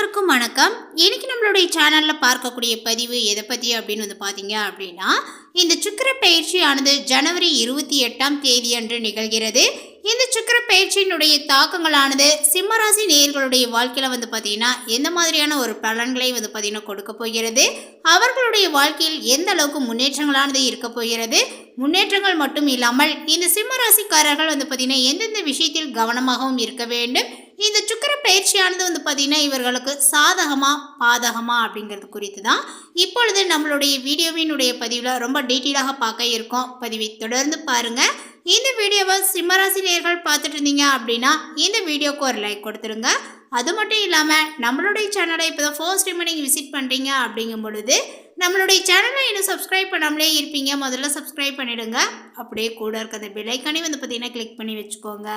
எல்லாருக்கும் வணக்கம். இன்னைக்கு நம்மளுடைய சேனலில் பார்க்கக்கூடிய பதிவு எதை பற்றி அப்படின்னு வந்து பார்த்தீங்க அப்படின்னா இந்த சுக்கர பயிற்சியானது ஜனவரி இருபத்தி எட்டாம் தேதி அன்று நிகழ்கிறது. இந்த சுக்கர பயிற்சியினுடைய தாக்கங்களானது சிம்மராசி நேயர்களுடைய வாழ்க்கையில் வந்து பார்த்தீங்கன்னா எந்த மாதிரியான ஒரு பலன்களை வந்து பார்த்தீங்கன்னா கொடுக்க போகிறது? அவர்களுடைய வாழ்க்கையில் எந்த அளவுக்கு முன்னேற்றங்களானது இருக்க போகிறது? முன்னேற்றங்கள் மட்டும் இல்லாமல் இந்த சிம்மராசிக்காரர்கள் வந்து பார்த்தீங்கன்னா எந்தெந்த விஷயத்தில் கவனமாகவும் இருக்க வேண்டும்? இந்த சுக்கிர பயிற்சியானது வந்து பார்த்தீங்கன்னா இவர்களுக்கு சாதகமாக பாதகமா அப்படிங்கிறது குறித்து தான் இப்பொழுது நம்மளுடைய வீடியோவினுடைய பதிவில் ரொம்ப டீட்டெயிலாக பார்க்க இருக்கோம். பதிவை தொடர்ந்து பாருங்கள் இந்த வீடியோவை சிம்மராசி நேயர்கள் பார்த்துட்டு இருந்தீங்க அப்படின்னா இந்த வீடியோக்கு ஒரு லைக் கொடுத்துருங்க. அது மட்டும் இல்லாமல் நம்மளுடைய சேனலை இப்போ தான் ஃபர்ஸ்ட் டைம் நீங்கள் விசிட் பண்ணுறீங்க அப்படிங்கும் பொழுது நம்மளுடைய சேனலை இன்னும் சப்ஸ்கிரைப் பண்ணாமலே இருப்பீங்க. முதல்ல சப்ஸ்கிரைப் பண்ணிடுங்க. அப்படியே கூட இருக்க அந்த பெல்லைக்கானே வந்து பார்த்தீங்கன்னா கிளிக் பண்ணி வச்சுக்கோங்க.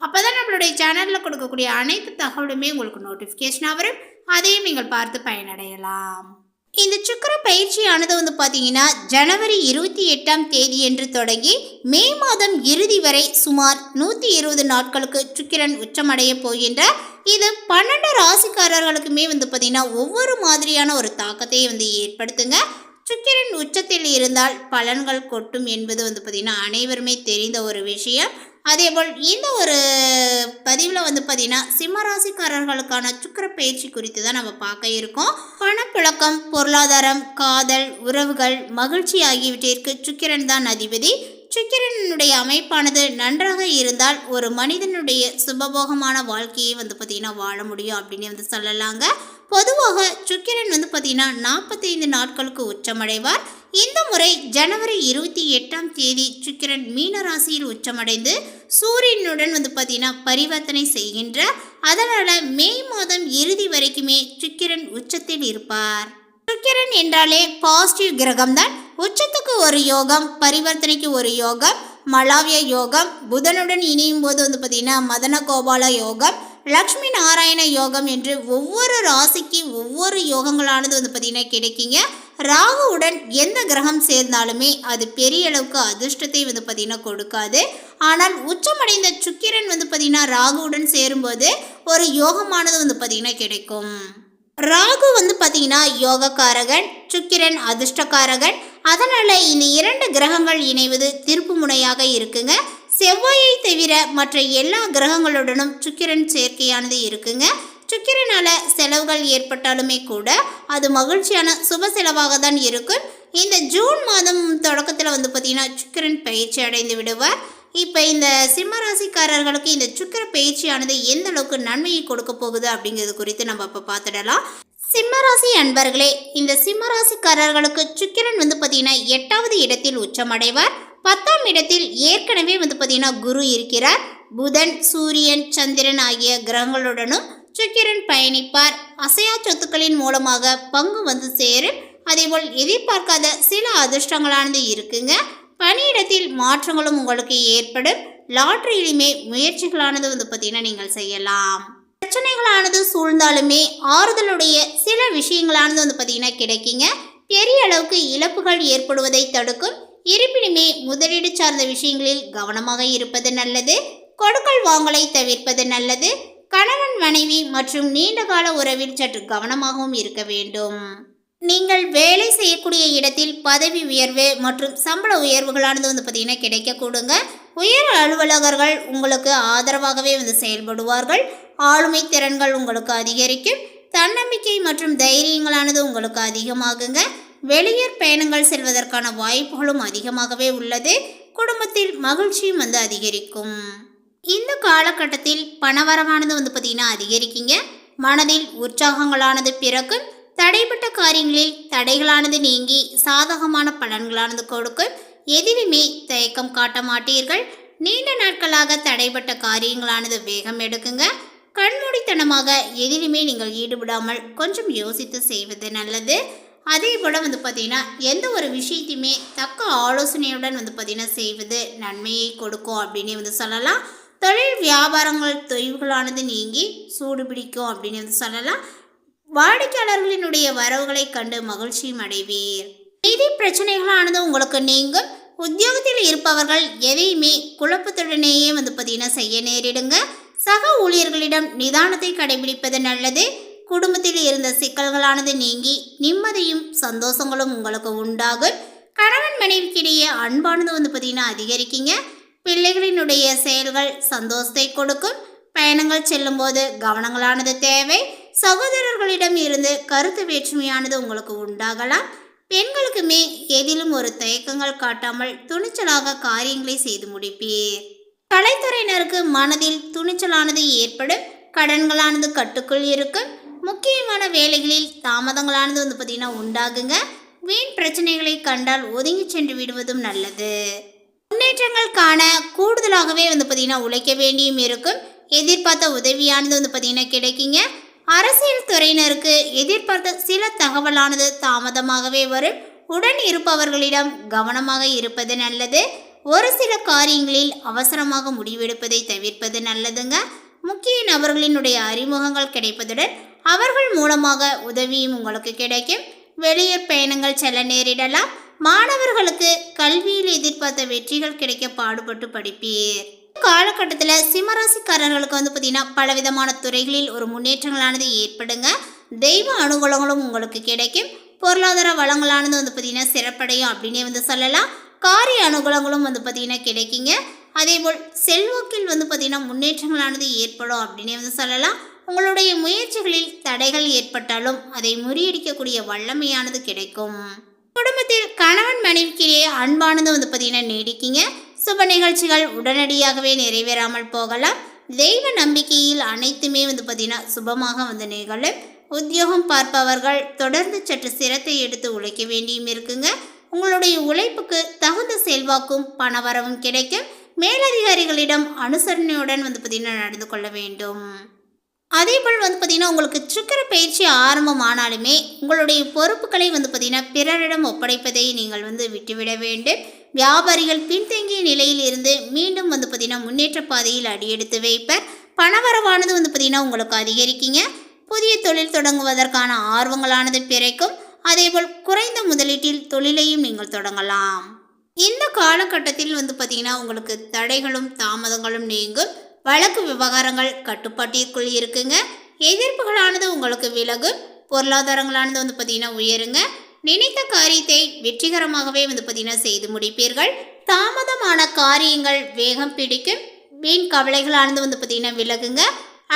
அப்போ தான் நம்மளுடைய சேனலில் கொடுக்கக்கூடிய அனைத்து தகவலுமே உங்களுக்கு நோட்டிஃபிகேஷனாக வரும். அதையும் நீங்கள் பார்த்து பயனடையலாம். இந்த சுக்கர பயிற்சியானது வந்து பார்த்தீங்கன்னா ஜனவரி இருபத்தி எட்டாம் தேதி என்று தொடங்கி மே மாதம் இறுதி வரை சுமார் நூற்றி இருபது நாட்களுக்கு சுக்கிரன் உச்சமடைய போகின்ற இது பன்னெண்டு ராசிக்காரர்களுக்குமே வந்து பார்த்தீங்கன்னா ஒவ்வொரு மாதிரியான ஒரு தாக்கத்தை வந்து ஏற்படுத்துங்க. சுக்கிரன் உச்சத்தில் இருந்தால் பலன்கள் கொட்டும் என்பது வந்து பார்த்திங்கன்னா அனைவருமே தெரிந்த ஒரு விஷயம். அதேபோல் இந்த ஒரு பதிவில் வந்து பார்த்திங்கன்னா சிம்மராசிக்காரர்களுக்கான சுக்கிர பயிற்சி குறித்து தான் நம்ம பார்க்க இருக்கோம். பணப்புழக்கம் பொருளாதாரம் காதல் உறவுகள் மகிழ்ச்சி ஆகியவற்றிற்கு சுக்கிரன் தான் அதிபதி. சுக்கிரனுடைய அமைப்பானது நன்றாக இருந்தால் ஒரு மனிதனுடைய சுபபோகமான வாழ்க்கையை வந்து பார்த்திங்கன்னா வாழ முடியும் அப்படின்னு வந்து சொல்லலாங்க. பொதுவாக சுக்கிரன் வந்து பார்த்திங்கன்னா நாற்பத்தைந்து நாட்களுக்கு உச்சமடைவார். இந்த முறை ஜனவரி இருபத்தி எட்டாம் தேதி சுக்கிரன் மீன ராசியில் உச்சமடைந்து சூரியனுடன் வந்து பார்த்தீங்கன்னா பரிவர்த்தனை செய்கின்ற அதனால் மே மாதம் இறுதி வரைக்குமே சுக்கிரன் உச்சத்தில் இருப்பார். சுக்கிரன் என்றாலே பாசிட்டிவ் கிரகம்தான். உச்சத்துக்கு ஒரு யோகம் பரிவர்த்தனைக்கு ஒரு யோகம் மலாவிய யோகம் புதனுடன் இணையும் போது வந்து பார்த்தீங்கன்னா மதன கோபால யோகம் லக்ஷ்மி நாராயண யோகம் என்று ஒவ்வொரு ராசிக்கு ஒவ்வொரு யோகங்களானது வந்து பார்த்திங்கன்னா கிடைக்குங்க. ராகுவுடன் எந்த கிரகம் சேர்ந்தாலுமே அது பெரிய அளவுக்கு அதிர்ஷ்டத்தை வந்து பார்த்தீங்கன்னா கொடுக்காது. ஆனால் உச்சமடைந்த சுக்கிரன் வந்து பார்த்தீங்கன்னா ராகுவுடன் சேரும்போது ஒரு யோகமானது வந்து பார்த்தீங்கன்னா கிடைக்கும். ராகு வந்து பார்த்தீங்கன்னா யோகக்காரகன் சுக்கிரன் அதிர்ஷ்டக்காரகன். அதனால் இந்த இரண்டு கிரகங்கள் இணைவது திருப்பு முனையாக இருக்குங்க. செவ்வாயை தவிர மற்ற எல்லா கிரகங்களுடனும் சுக்கிரன் சேர்க்கையானது இருக்குங்க. சுக்கிரனால செலவுகள் ஏற்பட்டாலுமே கூட அது மகிழ்ச்சியான சுப செலவாக தான் இருக்கும். இந்த ஜூன் மாதம் தொடக்கத்தில் வந்து பார்த்திங்கன்னா சுக்கிரன் பயிற்சி அடைந்து விடுவார். இப்போ இந்த சிம்மராசிக்காரர்களுக்கு இந்த சுக்கிர பயிற்சியானது எந்த அளவுக்கு நன்மையை கொடுக்க போகுது அப்படிங்கிறது குறித்து நம்ம இப்போ பார்த்துடலாம். சிம்மராசி அன்பர்களே இந்த சிம்மராசிக்காரர்களுக்கு சுக்கிரன் வந்து பார்த்தீங்கன்னா எட்டாவது இடத்தில் உச்சமடைவார் பத்தாம் இடத்தில் ஏற்கனவே வந்து பார்த்தீங்கன்னா குரு இருக்கிறார். புதன் சூரியன் சந்திரன் ஆகிய கிரகங்களுடனும் சுக்கிரன் பயணிப்பார். அசையா சொத்துக்களின் மூலமாக பங்கு வந்து சேரும். அதேபோல் எதிர்பார்க்காத சில அதிர்ஷ்டங்களானது இருக்குங்க. பணியிடத்தில் மாற்றங்களும் உங்களுக்கு ஏற்படும். லாட்ரியிலுமே முயற்சிகளானது வந்து பார்த்தீங்கன்னா நீங்கள் செய்யலாம். பிரச்சனைகளானது சூழ்ந்தாலுமே ஆறுதலுடைய சில விஷயங்களானது வந்து பார்த்தீங்கன்னா கிடைக்குங்க. பெரிய அளவுக்கு இழப்புகள் ஏற்படுவதை தடுக்கும். இருப்பினுமே முதலீடு சார்ந்த விஷயங்களில் கவனமாக இருப்பது நல்லது கொடுக்கல் வாங்கலை தவிர்ப்பது நல்லது கணவன் மனைவி மற்றும் நீண்டகால உறவில் சற்று கவனமாகவும் இருக்க வேண்டும். நீங்கள் வேலை செய்யக்கூடிய இடத்தில் பதவி உயர்வு மற்றும் சம்பள உயர்வுகளானது வந்து பார்த்தீங்கன்னா கிடைக்கக்கூடுங்க. உயர் அலுவலகர்கள் உங்களுக்கு ஆதரவாகவே வந்து செயல்படுவார்கள். ஆளுமை திறன்கள் உங்களுக்கு அதிகரிக்கும். தன்னம்பிக்கை மற்றும் தைரியங்களானது உங்களுக்கு அதிகமாகுங்க. வெளியூர் பயணங்கள் செல்வதற்கான வாய்ப்புகளும் அதிகமாகவே உள்ளது. குடும்பத்தில் மகிழ்ச்சியும் வந்து அதிகரிக்கும். இந்த காலகட்டத்தில் பணவரவானது வந்து பார்த்திங்கன்னா அதிகரிக்குங்க. மனதில் உற்சாகங்களானது பிறக்கும். தடைப்பட்ட காரியங்களில் தடைகளானது நீங்கி சாதகமான பலன்களானது கொடுக்கும். எதிலுமே தயக்கம் காட்ட மாட்டீர்கள். நீண்ட நாட்களாக தடைப்பட்ட காரியங்களானது வேகம் எடுக்குங்க. கண்மூடித்தனமாக எதிலுமே நீங்கள் ஈடுபடாமல் கொஞ்சம் யோசித்து செய்வது நல்லது. அதே போல் வந்து பார்த்தீங்கன்னா எந்த ஒரு விஷயத்தையுமே தக்க ஆலோசனையுடன் வந்து பார்த்தீங்கன்னா செய்வது நன்மையை கொடுக்கும் அப்படின்னு வந்து சொல்லலாம். தொழில் வியாபாரங்கள் தொய்வுகளானது நீங்கி சூடு பிடிக்கும் அப்படின்னு வந்து சொல்லலாம். வாடிக்கையாளர்களினுடைய வரவுகளை கண்டு மகிழ்ச்சியும் அடைவீர். நிதி பிரச்சனைகளானது உங்களுக்கு நீங்கள் உத்தியோகத்தில் இருப்பவர்கள் எதையுமே குழப்பத்துடனேயே வந்து பார்த்தீங்கன்னா செய்ய நேரிடுங்க. சக ஊழியர்களிடம் நிதானத்தை கடைபிடிப்பது நல்லது. குடும்பத்தில் இருந்த சிக்கல்களானது நீங்கி நிம்மதியும் சந்தோஷங்களும் உங்களுக்கு உண்டாகும். கணவன் மனைவிக்கிடையே அன்பானது வந்து பார்த்தீங்கன்னா அதிகரிக்கீங்க. பிள்ளைகளினுடைய செயல்கள் சந்தோஷத்தை கொடுக்கும். பயணங்கள் செல்லும்போது கவனங்களானது தேவை. சகோதரர்களிடம் இருந்து கருத்து வேற்றுமையானது உங்களுக்கு உண்டாகலாம். பெண்களுக்குமே எதிலும் ஒரு தயக்கங்கள் காட்டாமல் துணிச்சலாக காரியங்களை செய்து முடிப்பீர். கலைத்துறையினருக்கு மனதில் துணிச்சலானது ஏற்படும். கடன்களானது கட்டுக்குள் இருக்கும். முக்கியமான வேலைகளில் தாமதங்களானது வந்து பார்த்திங்கன்னா உண்டாகுங்க. வீண் பிரச்சனைகளை கண்டால் ஒதுங்கி சென்று விடுவதும் நல்லது. முன்னேற்றங்கள் காண கூடுதலாகவே வந்து பார்த்திங்கன்னா உழைக்க வேண்டியும் இருக்கும். எதிர்பார்த்த உதவியானது வந்து பார்த்திங்கன்னா கிடைக்குங்க. அரசியல் துறையினருக்கு எதிர்பார்த்த சில தகவலானது தாமதமாகவே வரும். உடன் இருப்பவர்களிடம் கவனமாக இருப்பது நல்லது. ஒரு சில காரியங்களில் அவசரமாக முடிவெடுப்பதை தவிர்ப்பது நல்லதுங்க. முக்கிய நபர்களினுடைய அறிமுகங்கள் கிடைப்பதுடன் அவர்கள் மூலமாக உதவியும் உங்களுக்கு கிடைக்கும். வெளியூர் பயணங்கள் செல்ல நேரிடலாம். மாணவர்களுக்கு கல்வியில் எதிர்பார்த்த வெற்றிகள் கிடைக்க பாடுபட்டு படிப்பீர். காலகட்டத்தில் சிம்மராசிக்காரர்களுக்கு வந்து பார்த்தீங்கன்னா பலவிதமான துறைகளில் ஒரு முன்னேற்றங்களானது ஏற்படுங்க. தெய்வ அனுகூலங்களும் உங்களுக்கு கிடைக்கும். பொருளாதார வளங்களானது வந்து பார்த்தீங்கன்னா சிறப்படையும் அப்படின்னே வந்து சொல்லலாம். காரிய அனுகூலங்களும் வந்து பார்த்தீங்கன்னா கிடைக்குங்க. அதேபோல் செல்வாக்கில் வந்து பார்த்தீங்கன்னா முன்னேற்றங்களானது ஏற்படும் அப்படின்னே வந்து சொல்லலாம். உங்களுடைய முயற்சிகளில் தடைகள் ஏற்பட்டாலும் அதை முறியடிக்கக்கூடிய வல்லமையானது கிடைக்கும். குடும்பத்தில் கணவன் மனைவிக்கிடையே அன்பானது வந்து பார்த்தீங்கன்னா நீடிக்குங்க. சுப நிகழ்ச்சிகள் உடனடியாகவே நிறைவேறாமல் போகலாம். தெய்வ நம்பிக்கையில் அனைத்துமே வந்து பார்த்தீங்கன்னா சுபமாக வந்து நிகழும். உத்தியோகம் பார்ப்பவர்கள் தொடர்ந்து சற்று சிரத்தை எடுத்து உழைக்க வேண்டியும் இருக்குங்க. உங்களுடைய உழைப்புக்கு தகுந்த செல்வாக்கும் பணவரவும் கிடைக்கும். மேலதிகாரிகளிடம் அனுசரணையுடன் வந்து பார்த்தீங்கன்னா நடந்து கொள்ள வேண்டும். அதே போல் வந்து பார்த்திங்கன்னா உங்களுக்கு சுக்கர பயிற்சி ஆரம்பமானாலுமே உங்களுடைய பொறுப்புகளை வந்து பார்த்திங்கன்னா பிறரிடம் ஒப்படைப்பதை நீங்கள் வந்து விட்டுவிட வேண்டும். வியாபாரிகள் பின்தங்கிய நிலையில் இருந்து மீண்டும் வந்து பார்த்திங்கன்னா முன்னேற்ற பாதையில் அடியெடுத்து வைப்பர். பணவரவானது வந்து பார்த்திங்கன்னா உங்களுக்கு அதிகரிக்குங்க. புதிய தொழில் தொடங்குவதற்கான ஆர்வங்களானது பிறக்கும். அதேபோல் குறைந்த முதலீட்டில் தொழிலையும் நீங்கள் தொடங்கலாம். இந்த காலகட்டத்தில் வந்து பார்த்திங்கன்னா உங்களுக்கு தடைகளும் தாமதங்களும் நீங்கும். வழக்கு விவகாரங்கள் கட்டுப்பாட்டிற்குள் இருக்குங்க. எதிர்ப்புகளானது உங்களுக்கு விலகும் பொருளாதாரங்களானது வந்து பார்த்தீங்கன்னா உயருங்க. நினைத்த காரியத்தை வெற்றிகரமாகவே வந்து பார்த்திங்கன்னா செய்து முடிப்பீர்கள். தாமதமான காரியங்கள் வேகம் பிடிக்கும். வீண் கவலைகளானது வந்து பார்த்தீங்கன்னா விலகுங்க.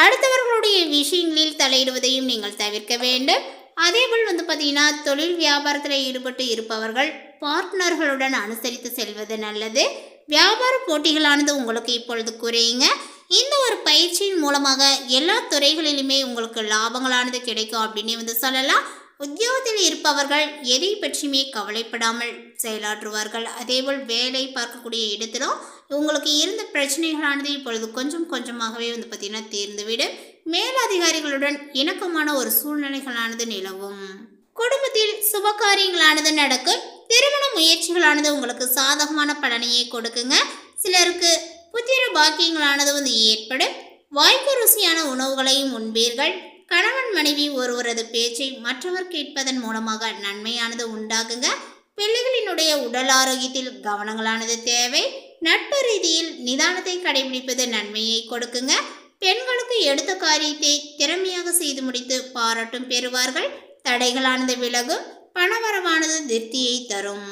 அடுத்தவர்களுடைய விஷயங்களில் தலையிடுவதையும் நீங்கள் தவிர்க்க வேண்டும். அதேபோல் வந்து பார்த்தீங்கன்னா தொழில் வியாபாரத்தில் ஈடுபட்டு இருப்பவர்கள் பார்ட்னர்களுடன் அனுசரித்து செல்வது நல்லது. வியாபார போட்டிகளானது உங்களுக்கு இப்பொழுது குறையுங்க. இந்த ஒரு பயிற்சியின் மூலமாக எல்லா துறைகளிலுமே உங்களுக்கு லாபங்களானது கிடைக்கும் அப்படின்னு வந்து சொல்லலாம். உத்தியோகத்தில் இருப்பவர்கள் எதை பற்றியுமே கவலைப்படாமல் செயலாற்றுவார்கள். அதேபோல் வேலை பார்க்கக்கூடிய இடத்திலும் உங்களுக்கு இருந்த பிரச்சனைகளானது இப்பொழுது கொஞ்சம் கொஞ்சமாகவே வந்து பார்த்திங்கன்னா தீர்ந்துவிடும். மேலதிகாரிகளுடன் இணக்கமான ஒரு சூழ்நிலைகளானது நிலவும். குடும்பத்தில் சுப காரியங்களானது நடக்கும். திருமண முயற்சிகளானது உங்களுக்கு சாதகமான பலனையே கொடுக்குங்க. சிலருக்கு புத்திர பாக்கியங்களானது வந்து ஏற்படும். வாய்ப்பு ருசியான உணவுகளையும் உண்பீர்கள். கணவன் மனைவி ஒருவரது பேச்சை மற்றவர் கேட்பதன் மூலமாக நன்மையானது உண்டாகுங்க. பிள்ளைகளினுடைய உடல் ஆரோக்கியத்தில் கவனங்களானது தேவை. நட்பு ரீதியில் நிதானத்தை கடைபிடிப்பது நன்மையை கொடுக்குங்க. பெண்களுக்கு எடுத்த காரியத்தை திறமையாக செய்து முடித்து பாராட்டும் பெறுவார்கள். தடைகளானது விலகும். பணவரவானது திருப்தியை தரும்.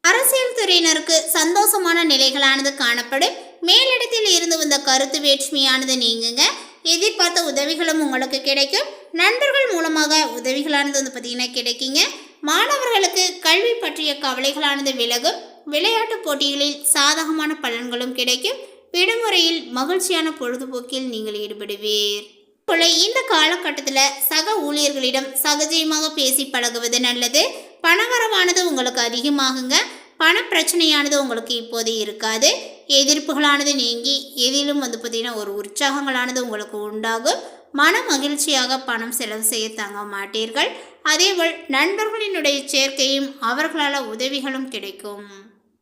அரசியல் துறையினருக்கு சந்தோஷமான நிலைகளானது காணப்படும். மேலிடத்தில் இருந்து வந்த கருத்து வேற்றுமையானது நீங்குங்க. எதிர்பார்த்த உதவிகளும் உங்களுக்கு கிடைக்கும். நண்பர்கள் மூலமாக உதவிகளானது வந்து பார்த்தீங்கன்னா கிடைக்குங்க. மாணவர்களுக்கு கல்வி பற்றிய கவலைகளானது விலகும். விளையாட்டு போட்டிகளில் சாதகமான பலன்களும் கிடைக்கும். விடுமுறையில் மகிழ்ச்சியான பொழுதுபோக்கில் நீங்கள் ஈடுபடுவீர். போல இந்த காலகட்டத்தில் சக ஊழியர்களிடம் சகஜயமாக பேசி பழகுவது நல்லது. பணவரவானது உங்களுக்கு அதிகமாகுங்க. பண பிரச்சனையானது உங்களுக்கு இப்போது இருக்காது. எதிர்ப்புகளானது நீங்கி எதிலும் வந்து பார்த்தீங்கன்னா ஒரு உற்சாகங்களானது உங்களுக்கு உண்டாகும். மன மகிழ்ச்சியாக பணம் செலவு செய்ய தங்க மாட்டீர்கள். அதேபோல் நண்பர்களினுடைய சேர்க்கையும் அவர்களால் உதவிகளும் கிடைக்கும்.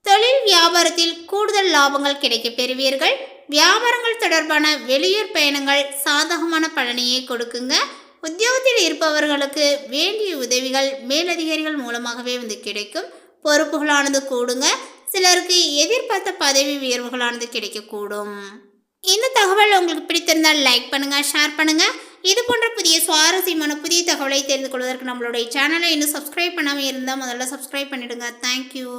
தொழில் வியாபாரத்தில் கூடுதல் லாபங்கள் கிடைக்கப் பெறுவீர்கள். வியாபாரங்கள் தொடர்பான வெளியூர் பயணங்கள் சாதகமான பலனையே கொடுக்குங்க. உத்தியோகத்தில் இருப்பவர்களுக்கு வேண்டிய உதவிகள் மேலதிகாரிகள் மூலமாகவே வந்து கிடைக்கும். பொறுப்புகளானது கூடுங்க. சிலருக்கு எதிர்பார்த்த பதவி உயர்வுகளானது கிடைக்கக்கூடும். இந்த தகவல் உங்களுக்கு பிடித்திருந்தால் லைக் பண்ணுங்க ஷேர் பண்ணுங்க. இது போன்ற புதிய சுவாரஸ்யமான புதிய தகவலை தெரிந்து கொள்வதற்கு நம்மளுடைய சேனலை இன்னும் சப்ஸ்கிரைப் பண்ணாமல் இருந்தால் முதல்ல சப்ஸ்கிரைப் பண்ணிடுங்க. தேங்க்யூ